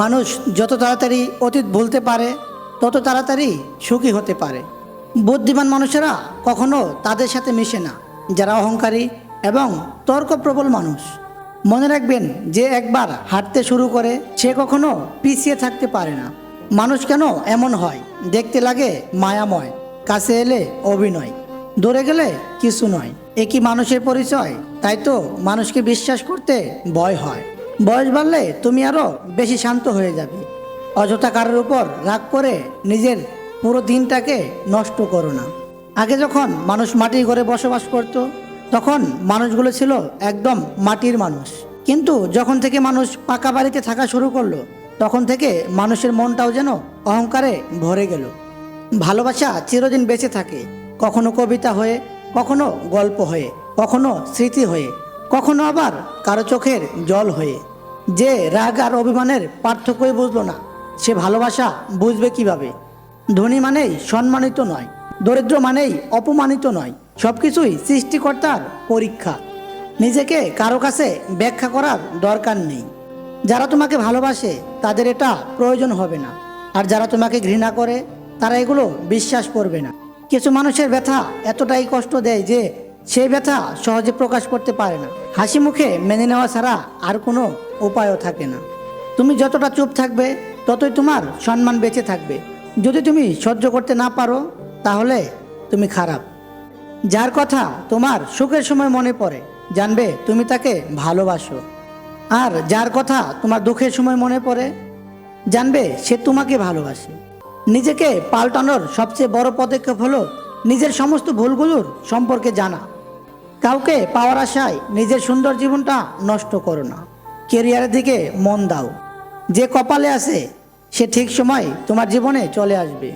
মানুষ যত তাড়াতাড়ি অতীত ভুলতে পারে, তত তাড়াতাড়ি সুখী হতে পারে। বুদ্ধিমান মানুষেরা কখনো তাদের সাথে মিশে না, যারা অহংকারী এবং তর্কপ্রবল মানুষ। মনে রাখবেন যে একবার হাঁটতে শুরু করে সে কখনো পিছিয়ে থাকতে পারে না। মানুষ কেন এমন হয়? দেখতে লাগে মায়াময়, কাছে এলে অভিনয়, দূরে গেলে কিছু নয়। এ কি মানুষের পরিচয়, তাই তো মানুষকে বিশ্বাস করতে ভয় হয়। বয়স বাড়লে তুমি আরও বেশি শান্ত হয়ে যাবে। অযথা কারোর উপর রাগ করে নিজের পুরো দিনটাকে নষ্ট করো না। আগে যখন মানুষ মাটির ঘরে বসবাস করত, তখন মানুষগুলো ছিল একদম মাটির মানুষ। কিন্তু যখন থেকে মানুষ পাকা বাড়িতে থাকা শুরু করল, তখন থেকে মানুষের মনটাও যেন অহংকারে ভরে গেল। ভালোবাসা চিরদিন বেঁচে থাকে, কখনো কবিতা হয়ে, কখনো গল্প হয়ে, কখনো স্মৃতি হয়ে, কখনো আবার কারও চোখের জল হয়ে। যে রাগ আর অভিমানের পার্থক্যই বুঝলো না। সে ভালোবাসা বুঝবে কীভাবে? ধনী মানেই সম্মানিত নয়, দরিদ্র মানেই অপমানিত নয়। সব কিছুই সৃষ্টিকর্তার পরীক্ষা। নিজেকে কারও কাছে ব্যাখ্যা করার দরকার নেই। যারা তোমাকে ভালোবাসে, তাদের এটা প্রয়োজন হবে না। আর যারা তোমাকে ঘৃণা করে, তারা এগুলো বিশ্বাস করবে না। কিছু মানুষের ব্যথা এতটাই কষ্ট দেয় যে সেই ব্যথা সহজে প্রকাশ করতে পারে না। হাসি মুখে মেনে নেওয়া ছাড়া আর কোনো উপায়ও থাকে না। তুমি যতটা চুপ থাকবে, ততই তোমার সম্মান বেঁচে থাকবে। যদি তুমি সহ্য করতে না পারো, তাহলে তুমি খারাপ। যার কথা তোমার সুখের সময় মনে পড়ে, জানবে তুমি তাকে ভালোবাসো। আর যার কথা তোমার দুঃখের সময় মনে পড়ে, জানবে সে তোমাকে ভালোবাসে। নিজেকে পাল্টানোর সবচেয়ে বড় পদক্ষেপ হলো নিজের সমস্ত ভুলগুলোর সম্পর্কে জানা। কাউকে পাওয়ার আশায় নিজের সুন্দর জীবনটা নষ্ট করো না। কেরিয়ারের দিকে মন দাও। যে কপালে আছে, সে ঠিক সময় তোমার জীবনে চলে আসবে।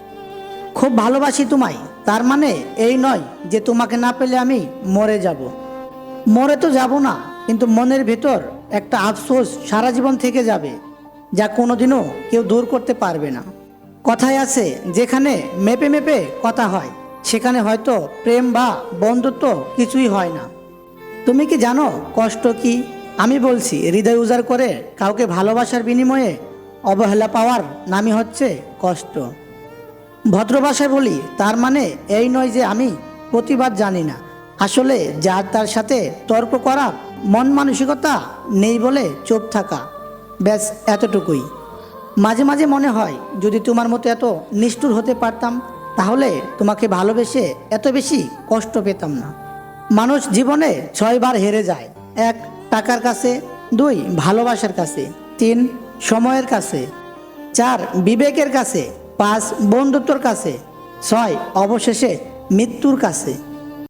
খুব ভালোবাসি তোমায়, তার মানে এই নয় যে তোমাকে না পেলে আমি মরে যাব। মরে তো যাব না, কিন্তু মনের ভেতর একটা আফসোস সারা জীবন থেকে যাবে, যা কোনোদিনও কেউ দূর করতে পারবে না। কথায় আছে, যেখানে মেপে মেপে কথা হয় সেখানে হয়তো প্রেম বা বন্ধুত্ব কিছুই হয় না। তুমি কি জানো কষ্ট কি? আমি বলছি, হৃদয় উজাড় করে কাউকে ভালোবাসার বিনিময়ে অবহেলা পাওয়ার নামই হচ্ছে কষ্ট। ভদ্র ভাষায় বলি, তার মানে এই নয় যে আমি প্রতিবাদ জানি না। আসলে যার তার সাথে তর্ক করা, মন মানসিকতা নেই বলে চুপ থাকা, ব্যাস এতটুকুই। মাঝে মাঝে মনে হয়, যদি তোমার মতো এত নিষ্ঠুর হতে পারতাম তাহলে তোমাকে ভালোবেসে এত বেশি কষ্ট পেতাম না। মানুষ জীবনে ছয়বার হেরে যায়। এক, টাকার কাছে। দুই, ভালোবাসার কাছে। তিন, সময়ের কাছে। চার, বিবেকের কাছে। পাঁচ, বন্ধুত্বর কাছে। ছয়, অবশেষে মৃত্যুর কাছে।